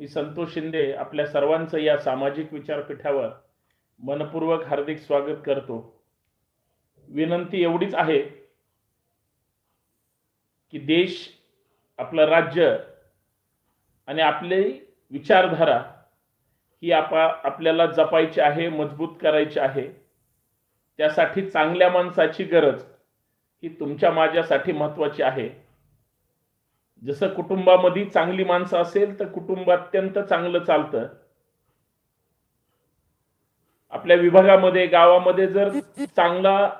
मी संतोष शिंदे आपल्या सर्वांचं या सामाजिक विचारपीठावर मनपूर्वक हार्दिक स्वागत करतो. विनंती एवढीच आहे की देश आपलं राज्य आणि आपली विचारधारा ही आपा आपल्याला जपायची आहे मजबूत करायची आहे. त्यासाठी चांगल्या माणसाची गरज ही तुमच्या माझ्यासाठी महत्त्वाची आहे. जसं कुटुंबामध्ये चांगली माणसं असेल तर कुटुंब अत्यंत चांगलं चालतं. आपल्या विभागामध्ये गावामध्ये जर चांगला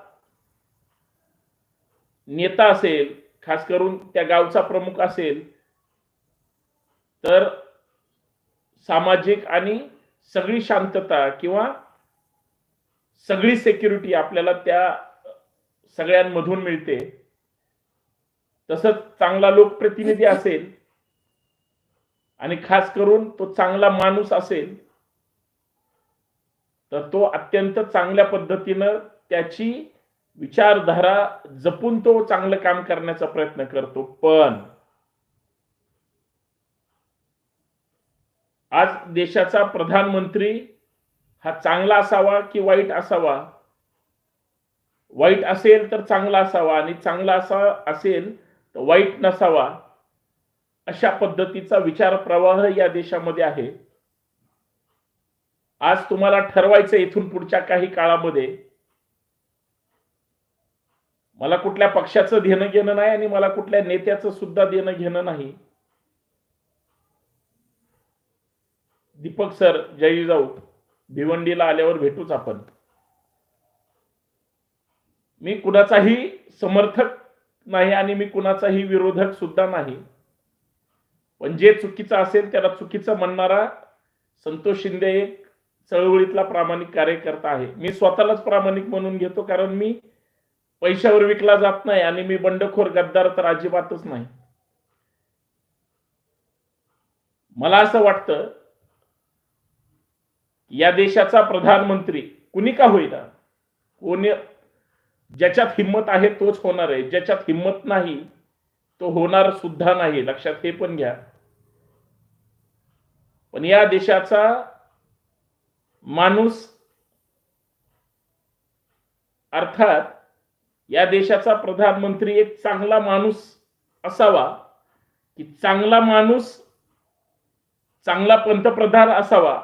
नेता असेल खास करून त्या गावचा प्रमुख असेल तर सामाजिक आणि सगळी शांतता किंवा सगळी सेक्युरिटी आपल्याला त्या सगळ्यांमधून मिळते. तसंच चांगला लोकप्रतिनिधी असेल आणि खास करून तो चांगला माणूस असेल तर तो अत्यंत चांगल्या पद्धतीनं त्याची विचारधारा जपून तो चांगलं काम करण्याचा प्रयत्न करतो. पण आज देशाचा प्रधानमंत्री हा चांगला असावा की वाईट असावा? वाईट असेल तर चांगला असावा आणि चांगला असा असेल वाईट नसावा अशा पद्धतीचा विचार प्रवाह या देशामध्ये आहे. आज तुम्हाला ठरवायचं इथून पुढच्या काही काळामध्ये. मला कुठल्या पक्षाचं देणं घेणं नाही आणि मला कुठल्या नेत्याचं सुद्धा देणं घेणं नाही. दीपक सर जय जाऊ. भिवंडीला आल्यावर भेटूच आपण. मी कुणाचाही समर्थक नाही आणि मी कुणाचाही विरोधक सुद्धा नाही. पण जे चुकीचं असेल त्याला चुकीचं म्हणणारा संतोष शिंदे एक चळवळीतला प्रामाणिक कार्यकर्ता आहे. मी स्वतःलाच प्रामाणिक म्हणून घेतो कारण मी पैशावर विकला जात नाही आणि मी बंडखोर गद्दार तर अजिबातच नाही. मला असं वाटतं या देशाचा प्रधानमंत्री कुणी का होईना? कोणी ज्याच्यात हिंमत आहे तोच होणार आहे. ज्याच्यात हिंमत नाही तो होणार सुद्धा नाही. लक्षात हे पण घ्या. पण या देशाचा माणूस अर्थात या देशाचा प्रधानमंत्री एक चांगला माणूस असावा की चांगला माणूस चांगला पंतप्रधान असावा.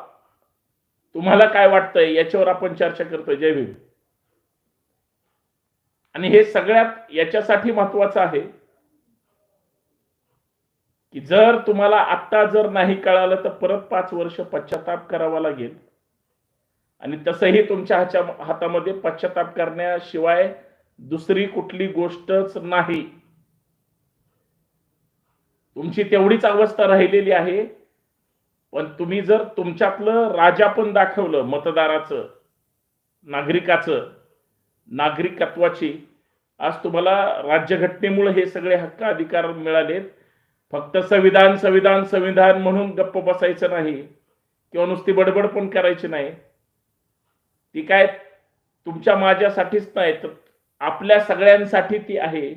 तुम्हाला काय वाटतंय? याच्यावर आपण चर्चा करतोय. जय भीम. आणि हे सगळ्यात याच्यासाठी महत्वाचं आहे की जर तुम्हाला आत्ता जर नाही कळालं तर परत पाच वर्ष पश्चाताप करावा लागेल. आणि तसंही तुमच्या हाच्या हातामध्ये पश्चाताप करण्याशिवाय दुसरी कुठली गोष्टच नाही. तुमची तेवढीच अवस्था राहिलेली आहे. पण तुम्ही जर तुमच्यातलं राजा पण दाखवलं मतदाराचं नागरिकाचं नागरिकत्वाचे. आज तुम्हाला राज्यघटनेमुळे हे सगळे हक्क अधिकार मिळालेत. फक्त संविधान संविधान संविधान म्हणून गप्प बसायचं नाही. किंवा नुसती बडबड पण करायची नाही. ती काय तुमच्या माझ्यासाठीच नाही तर आपल्या सगळ्यांसाठी ती आहे.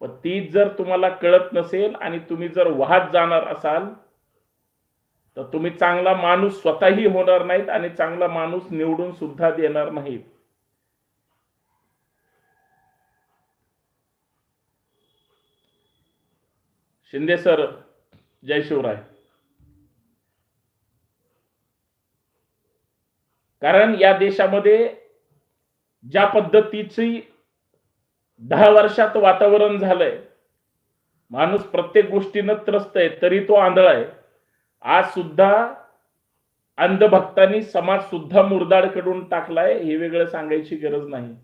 पण ती जर तुम्हाला कळत नसेल आणि तुम्ही जर वाहत जाणार असाल तर तुम्ही चांगला माणूस स्वतःही होणार नाहीत आणि चांगला माणूस निवडून सुद्धा देणार नाहीत. शिंदे सर जय शिवराय. कारण या देशामध्ये ज्या पद्धतीची दहा वर्षात वातावरण झालंय माणूस प्रत्येक गोष्टीनं त्रस्त आहे तरी तो आंधळा आहे. आज सुद्धा अंधभक्तांनी समाज सुद्धा मुरदाडकडून टाकलाय हे वेगळं सांगायची गरज नाही.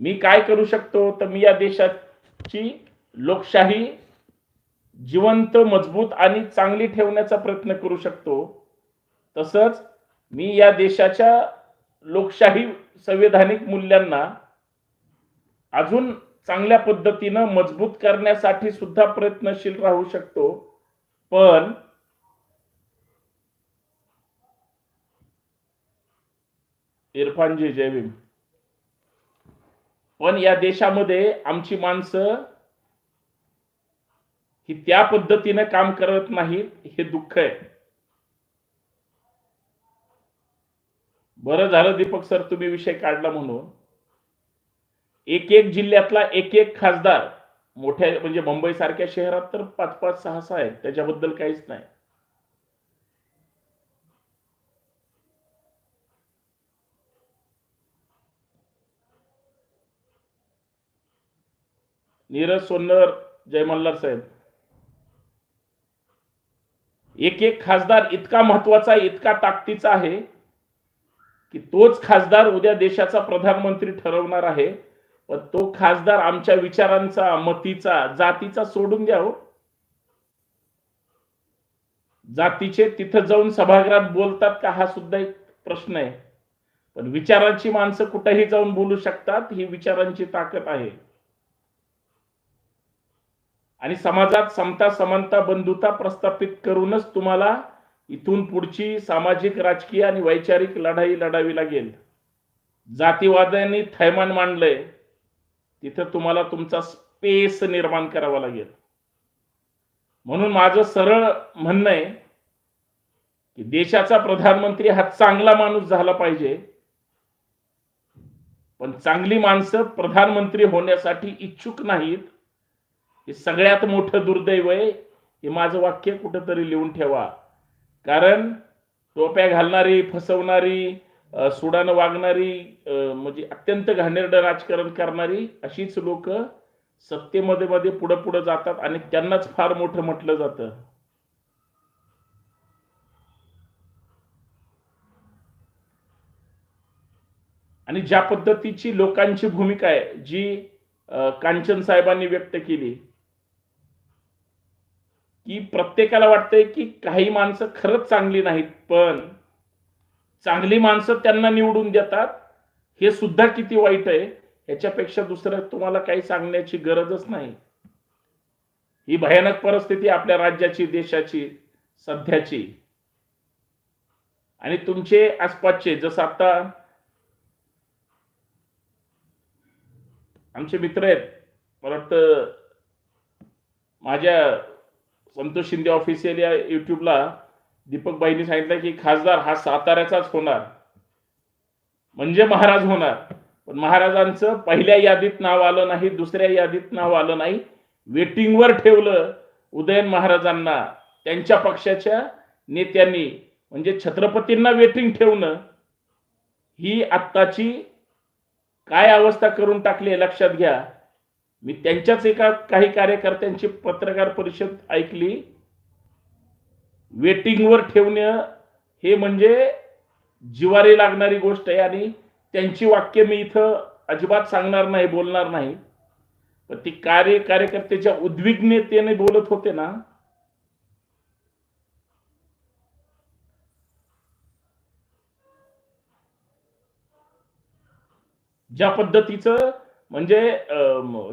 मी काय करू शकतो? तर मी या देशाची लोकशाही जिवंत मजबूत आणि चांगली ठेवण्याचा प्रयत्न करू शकतो. तसंच मी या देशाच्या लोकशाही संवैधानिक मूल्यांना अजून चांगल्या पद्धतीनं मजबूत करण्यासाठी सुद्धा प्रयत्नशील राहू शकतो. पण इरफानजी जय भीम. पण या देशामध्ये आमची माणसं ही त्या पद्धतीनं काम करत नाहीत हे दुःख आहे. बरं झालं दीपक सर तुम्ही विषय काढला म्हणून. एक एक जिल्ह्यातला एक एक खासदार मोठ्या म्हणजे मुंबई सारख्या शहरात तर पाच पाच सहा सहा आहेत त्याच्याबद्दल काहीच नाही. नीरज सोन्नर जय मल्हार साहेब. एक एक खासदार इतका महत्त्वाचा इतका ताकदीचा आहे की तोच खासदार उद्या देशाचा प्रधानमंत्री ठरवणार आहे पण तो खासदार आमच्या विचारांचा मतीचा जातीचा सोडून द्या हो. जातीचे तिथं जाऊन सभागृहात बोलतात का हा सुद्धा एक प्रश्न आहे. पण विचारांची माणसं कुठेही जाऊन बोलू शकतात ही विचारांची ताकद आहे. आणि समाजात समता समानता बंधुता प्रस्थापित करूनच तुम्हाला इथून पुढची सामाजिक राजकीय आणि वैचारिक लढाई लढावी लागेल. जातीवादांनी थैमान मांडलंय. तिथं तुम्हाला तुमचा स्पेस निर्माण करावा लागेल. म्हणून माझं सरळ म्हणणं आहे की देशाचा प्रधानमंत्री हा चांगला माणूस झाला पाहिजे. पण चांगली माणसं प्रधानमंत्री होण्यासाठी इच्छुक नाहीत. हे सगळ्यात मोठं दुर्दैव आहे हे माझं वाक्य कुठंतरी लिहून ठेवा. कारण टोप्या घालणारी फसवणारी सुडानं वागणारी म्हणजे अत्यंत घाणेरडं राजकारण करणारी अशीच लोक सत्तेमध्ये मध्ये पुढं पुढं जातात आणि त्यांनाच फार मोठं म्हटलं जातं. आणि ज्या पद्धतीची लोकांची भूमिका आहे जी कांचन साहेबांनी व्यक्त केली की प्रत्येकाला वाटतंय की काही माणसं खरंच चांगली नाहीत पण चांगली माणसं त्यांना निवडून देतात हे सुद्धा किती वाईट आहे याच्यापेक्षा दुसरं तुम्हाला काही सांगण्याची गरजच नाही. ही भयानक परिस्थिती आपल्या राज्याची देशाची सध्याची. आणि तुमचे आसपासचे जसं आता आमचे मित्र आहेत मला वाटतं माझ्या संतोष शिंदे ऑफिशियल या युट्यूबला दीपकबाईंनी सांगितलं की खासदार हा साताऱ्याचाच होणार. म्हणजे महाराज होणार. पण महाराजांचं पहिल्या यादीत नाव आलं नाही दुसऱ्या यादीत नाव आलं नाही. वेटिंगवर ठेवलं उदयन महाराजांना त्यांच्या पक्षाच्या नेत्यांनी. म्हणजे छत्रपतींना वेटिंग ठेवणं ही आत्ताची काय अवस्था करून टाकली लक्षात घ्या. मी त्यांच्याच एका काही कार्यकर्त्यांची पत्रकार परिषद ऐकली. वेटिंगवर ठेवणं हे म्हणजे जिवारी लागणारी गोष्ट आहे आणि त्यांची वाक्य मी इथं अजिबात सांगणार नाही बोलणार नाही. पण ती कार्य कार्यकर्त्याच्या उद्विग्नतेने बोलत होते ना. ज्या पद्धतीचं म्हणजे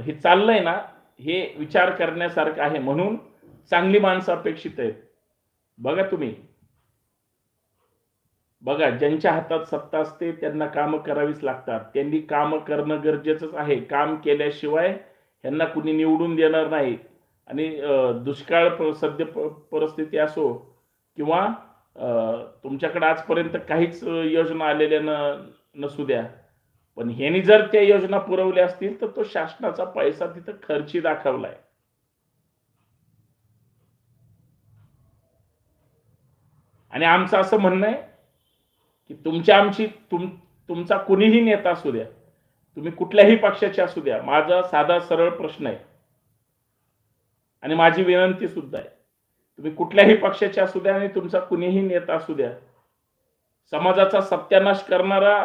हे चाललंय ना हे विचार करण्यासारखं आहे म्हणून चांगली माणसं अपेक्षित आहेत. बघा तुम्ही. बघा ज्यांच्या हातात सत्ता असते त्यांना कामं करावीच लागतात. त्यांनी कामं करणं गरजेचंच आहे. काम केल्याशिवाय ह्यांना कुणी निवडून देणार नाही. आणि दुष्काळ सद्य परिस्थिती असो किंवा तुमच्याकडे आजपर्यंत काहीच योजना आलेल्या न नसू द्या. पण ह्यांनी जर त्या योजना पुरवल्या असतील तर तो शासनाचा पैसा तिथं खर्ची दाखवलाय. आणि आमचं असं म्हणणं आहे की तुमच्या आमची तुम तुमचा कुणीही नेता असू द्या तुम्ही कुठल्याही पक्षाचे असू द्या माझा साधा सरळ प्रश्न आहे. आणि माझी विनंती सुद्धा आहे तुम्ही कुठल्याही पक्षाचे असू द्या आणि तुमचा कुणीही नेता असू द्या समाजाचा सत्यानाश करणारा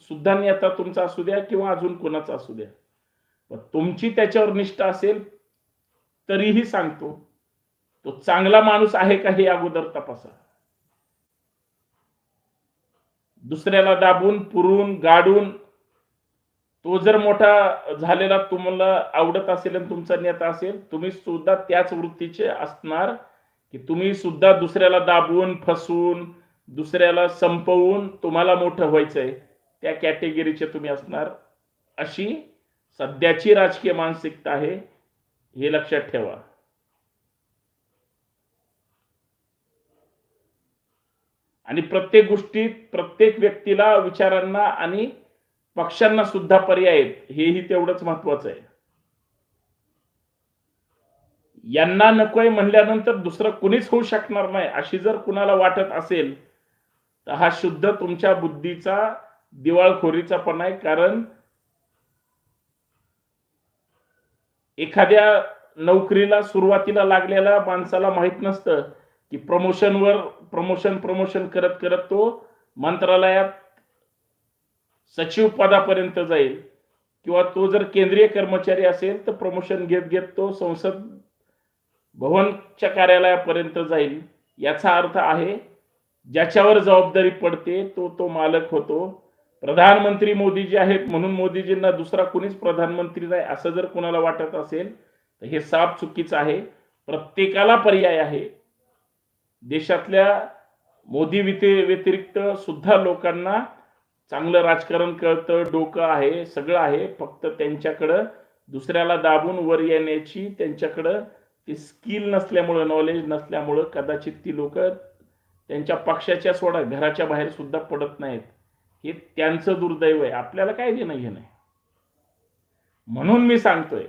सुद्धा नेता तुमचा असू द्या किंवा अजून कोणाचा असू द्या. पण तुमची त्याच्यावर निष्ठा असेल तरीही सांगतो तो चांगला माणूस आहे का हे अगोदर तपासा. दुसऱ्याला दाबून पुरून गाडून तो जर मोठा झालेला तुम्हाला आवडत असेल आणि तुमचा नेता असेल तुम्ही सुद्धा त्याच वृत्तीचे असणार की तुम्ही सुद्धा दुसऱ्याला दाबून फसवून दुसऱ्याला संपवून तुम्हाला मोठं व्हायचंय. त्या कॅटेगरीचे तुम्ही असणार. अशी सध्याची राजकीय मानसिकता आहे हे लक्षात ठेवा. आणि प्रत्येक गोष्टीत प्रत्येक व्यक्तीला विचारांना आणि पक्षांना सुद्धा पर्याय आहेत. हेही तेवढंच महत्वाचं आहे. यांना नकोय म्हणल्यानंतर दुसरं कुणीच होऊ शकणार नाही. अशी जर कुणाला वाटत असेल तर हा शुद्ध तुमच्या बुद्धीचा दिवाळखोरीचा पण आहे कारण एखाद्या नोकरीला सुरुवातीला लागलेल्या माणसाला माहीत नसतं की प्रमोशनवर प्रमोशन प्रमोशन करत करत तो मंत्रालयात सचिव पदापर्यंत जाईल. किंवा तो जर केंद्रीय कर्मचारी असेल तर प्रमोशन घेत घेत तो संसद भवनच्या कार्यालयापर्यंत जाईल. याचा अर्थ आहे ज्याच्यावर जबाबदारी पडते तो तो मालक होतो. प्रधानमंत्री मोदीजी आहेत म्हणून मोदीजींना दुसरा कुणीच प्रधानमंत्री नाही असं जर कुणाला वाटत असेल तर हे साफ चुकीचं आहे. प्रत्येकाला पर्याय आहे. देशातल्या मोदी व्यतिरिक्त सुद्धा लोकांना चांगलं राजकारण कळतं डोकं आहे सगळं आहे. फक्त त्यांच्याकडं दुसऱ्याला दाबून वर येण्याची त्यांच्याकडं ती स्किल नसल्यामुळं नॉलेज नसल्यामुळं कदाचित ती लोक त्यांच्या पक्षाच्या सोडा घराच्या बाहेर सुद्धा पडत नाहीत. हे त्यांचं दुर्दैव आहे. आपल्याला काय देणं घेणं आहे? म्हणून मी सांगतोय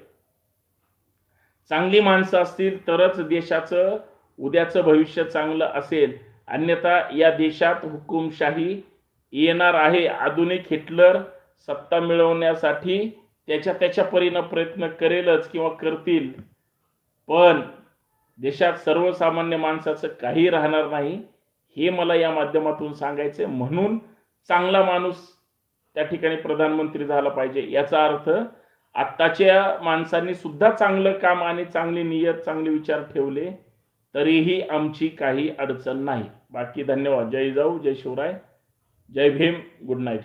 चांगली माणसं असतील तरच देशाचं उद्याचं भविष्य चांगलं असेल. अन्यथा या देशात हुकुमशाही येणार आहे. आधुनिक हिटलर सत्ता मिळवण्यासाठी त्याच्या त्याच्या परीनं प्रयत्न करेलच किंवा करतील. पण देशात सर्वसामान्य माणसाचं काही राहणार नाही हे मला या माध्यमातून सांगायचं म्हणून चांगला माणूस त्या ठिकाणी प्रधानमंत्री झाला पाहिजे. याचा अर्थ आत्ताच्या माणसांनी सुद्धा चांगलं काम आणि चांगली नियत चांगले विचार ठेवले तरीही आमची काही अडचण नाही. बाकी धन्यवाद. जय जाऊ जय शिवराय. जय भीम. Good night.